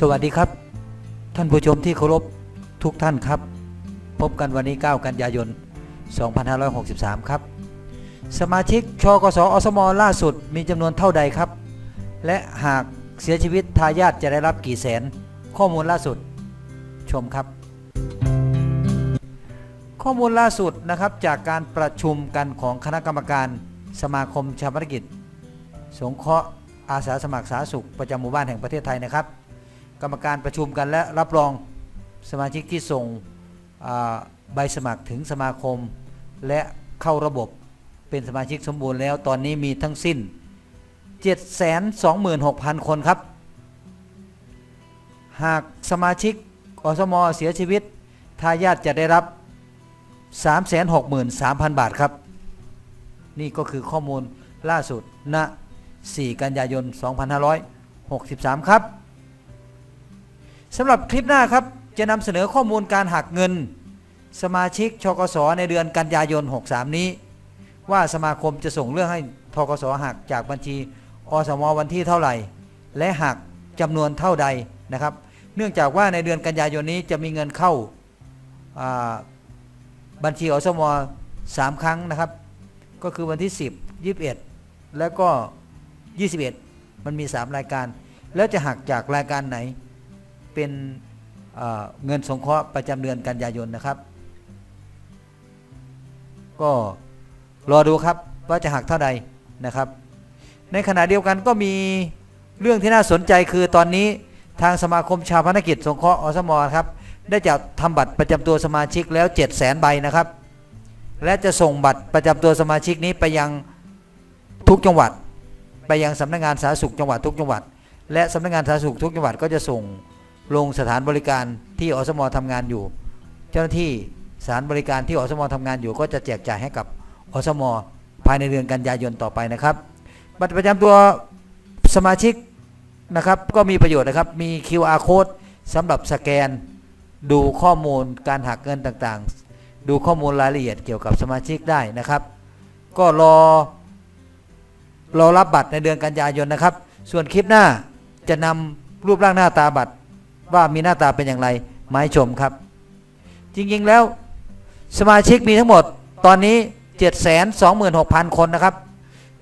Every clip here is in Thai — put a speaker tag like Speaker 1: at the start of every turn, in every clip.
Speaker 1: สวัสดีครับ ท่านผู้ชมที่เคารพทุกท่านครับ พบกันวันนี้ 9 กันยายน 2563 ครับ สมาชิกชกสอสมล่าสุดมีจำนวนเท่าใดครับ และหากเสียชีวิตทายาทจะได้รับกี่แสน ข้อมูลล่าสุดชมครับ ข้อมูลล่าสุดนะครับจากการประชุมกันของคณะกรรมการสมาคมชาปนกิจ สงเคราะห์อาสาสมัครสาธารณสุขประจำหมู่บ้านแห่งประเทศไทยนะครับ กรรมการประชุมกันและรับรองสมาชิกที่ส่งใบสมัครถึงสมาคม และเข้าระบบเป็นสมาชิกสมบูรณ์แล้วตอนนี้มีทั้งสิ้น 726,000 คนครับ หากสมาชิกอสมเสียชีวิตทายาทจะได้รับ 363,000 บาทครับ นี่ก็คือข้อมูลล่าสุดณ4กันยายน 2563 ครับ สำหรับคลิปหน้าครับจะนำเสนอข้อมูลการหักเงิน สมาชิกชกสในเดือนกันยายน 63 นี้ ว่าสมาคมจะส่งเรื่องให้ทกสหักจากบัญชีอสมวันที่เท่าไหร่ และหักจำนวนเท่าใดนะครับ เนื่องจากว่าในเดือนกันยายนนี้จะมีเงินเข้าาบัญชีอสมสามครั้งนะครับ ก็คือวันที่ 10 21 แล้วก็ 21 มันมี 3 รายการ แล้วจะหักจากรายการไหน เป็นเงินสงเคราะห์ประจำเดือนกันยายนนะครับ ก็รอดูครับว่าจะหักเท่าใดนะครับ ในขณะเดียวกันก็มีเรื่องที่น่าสนใจคือตอนนี้ทางสมาคมชาวพนกิจสงเคราะห์อสมครับได้จัดทำบัตรประจำตัวสมาชิกแล้ว7 0 0 0 0ใบนะครับ และจะส่งบัตรประจำตัวสมาชิกนี้ไปยังทุกจังหวัด ไปยังสำนักงานสาธารณสุขจังหวัดทุกจังหวัด และสำนักงานสาธารณสุขทุกจังหวัดก็จะส่ง ลงสถานบริการที่อสมทำงานอยู่ เจ้าหน้าที่สถานบริการที่อสมทำงานอยู่ ก็จะแจกจ่ายให้กับอสมภายในเดือนกันยายนต่อไปนะครับ บัตรประจำตัวสมาชิกนะครับก็มีประโยชน์นะครับมี QR code สำหรับสแกน ดูข้อมูลการหักเงินต่างๆ ดูข้อมูลรายละเอียดเกี่ยวกับสมาชิกได้นะครับ ก็รอรอรับบัตรในเดือนกันยายนนะครับ ส่วนคลิปหน้าจะนำรูปร่างหน้าตาบัตร ว่ามีหน้าตาเป็นอย่างไรมาให้ชมครับ จริงๆแล้วสมาชิกมีทั้งหมดตอนนี้ 726,000 คนนะครับ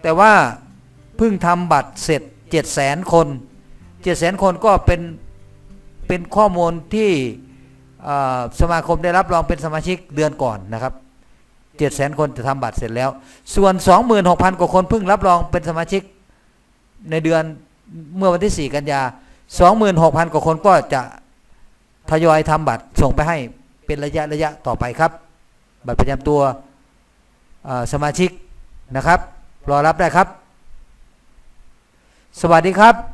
Speaker 1: แต่ว่าเพิ่งทำบัตรเสร็จ 700,000 คน 700,000 คนก็เป็นเป็นข้อมูลที่สมาคมได้รับรองเป็นสมาชิกเดือนก่อนนะครับ700,000 คนจะทำบัตรเสร็จแล้ว ส่วน 26,000 กว่าคนเพิ่งรับรองเป็นสมาชิกในเดือนเมื่อวันที่ 4 กันยา 26,000กว่าคนก็จะทยอยทำบัตรส่งไปให้เป็นระยะระยะต่อไปครับ บัตรประจำตัวสมาชิกนะครับ รอรับได้ครับ สวัสดีครับ